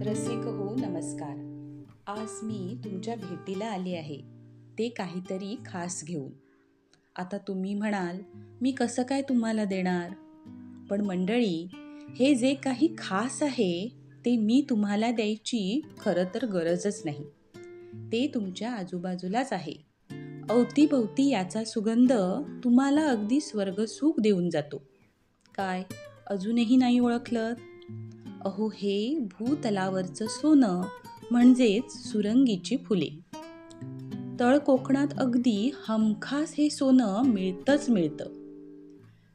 रसिक हो नमस्कार. आज मी तुमच्या भेटीला आले आहे. ते काहीतरी खास घेऊन. आता तुम्ही म्हणाल मी कसं काय तुम्हाला देणार? पण मंडळी हे जे काही खास आहे ते मी तुम्हाला द्यायची खरं तर गरजच नाही. ते तुमच्या आजूबाजूलाच आहे. अवतीभवती याचा सुगंध तुम्हाला अगदी स्वर्गसुख देऊन जातो. काय अजूनही नाही ओळखलं अहो हे भूतलावरचं सोनं म्हणजेच सुरंगीची फुले. तळ कोकणात अगदी हमखास हे सोनं मिळतंच मिळतं.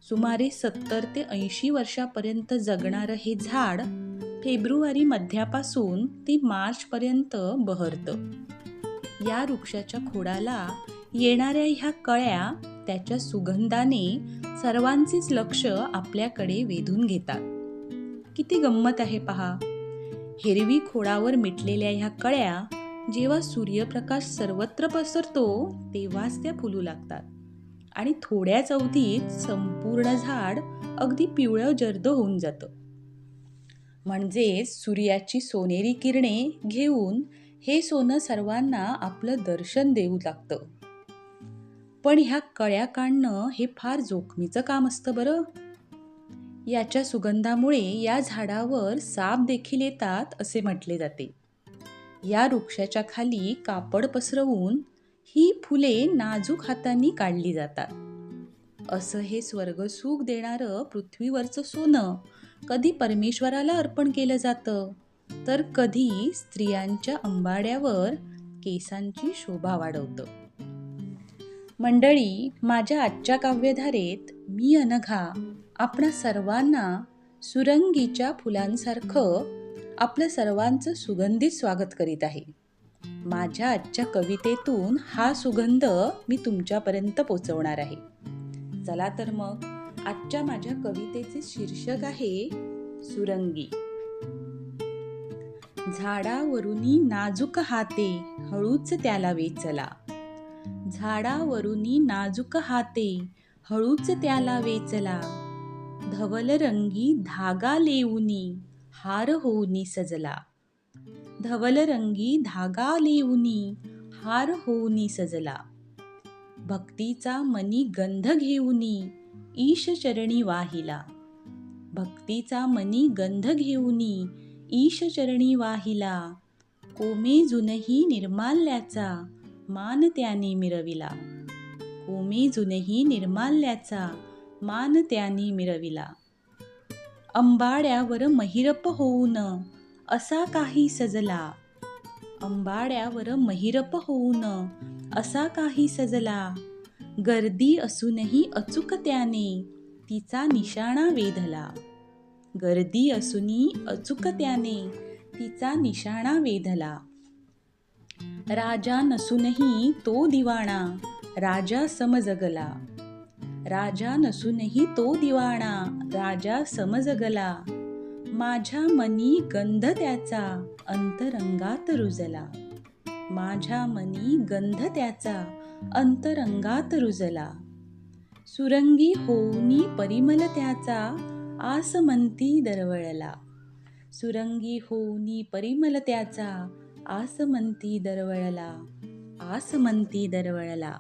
सुमारे सत्तर ते ऐंशी वर्षापर्यंत जगणारं हे झाड फेब्रुवारी मध्यापासून ते मार्चपर्यंत बहरतं. या वृक्षाच्या खोडाला येणाऱ्या ह्या कळ्या त्याच्या सुगंधाने सर्वांचेच लक्ष आपल्याकडे वेधून घेतात. किती गंमत आहे पहा. हिरवी खोडावर मिटलेल्या ह्या कळ्या जेव्हा सूर्यप्रकाश सर्वत्र पसरतो तेव्हाच त्या फुलू लागतात. आणि थोड्याच अवधीत संपूर्ण झाड अगदी पिवळं जर्द होऊन जातं. म्हणजेच सूर्याची सोनेरी किरणे घेऊन हे सोनं सर्वांना आपलं दर्शन देऊ लागतं. पण ह्या कळ्या काढणं हे फार जोखमीचं काम असतं बरं. याच्या सुगंधामुळे या झाडावर साप देखील येतात असे म्हटले जाते. या वृक्षाच्या खाली कापड पसरवून ही फुले नाजूक हातांनी काढली जातात. असं हे स्वर्गसुख देणारं पृथ्वीवरचं सोनं कधी परमेश्वराला अर्पण केलं जातं? तर कधी स्त्रियांच्या अंबाड्यावर केसांची शोभा वाढवतं. मंडळी माझ्या आजच्या काव्यधारेत मी अनघा. आपणा सर्वांना सुरंगीच्या फुलांसारखं आपलं सर्वांचं सुगंधित स्वागत करीत आहे. माझ्या आजच्या कवितेतून हा सुगंध मी तुमच्यापर्यंत पोचवणार आहे. चला तर मग आजच्या माझ्या कवितेचे शीर्षक आहे सुरंगी. झाडावरुनी नाजूक हाते हळूच त्याला वेचला. झाडावरुनी नाजूक हाते हळूच त्याला वेचला. धवल रंगी धागा लेऊनी हार होऊनी सजला. धवल रंगी धागा लेऊनी हार होऊनी सजला. भक्तीचा मनी गंध घेऊनी ईश चरणी वाहिला. भक्तीचा मनी गंध घेऊनी ईश चरणी वाहिला. कोमे जुनही निर्माल्याचा मान त्याने मिरविला. कोमे जुनही निर्माल्याचा मान त्याने मिरविला अंबाड्यावर महिरप होऊन असा काही सजला. अंबाड्यावर महिरप होऊन असा काही सजला. गर्दी असूनही अचूक त्याने तिचा निशाणा वेधला. गर्दी असूनही अचूक त्याने तिचा निशाणा वेधला. राजा नसूनही तो दिवाणा राजा समजगला. राजा नसूनही तो दिवाणा राजा समजगला. माझ्या मनी गंध त्याचा अंतरंगात रुजला. माझ्या मनी गंध त्याचा अंतरंगात रुजला. सुरंगी होऊनी परिमल त्याचा आसमंती दरवळला. सुरंगी होऊनी परिमल त्याचा आसमंती दरवळला. आसमंती दरवळला.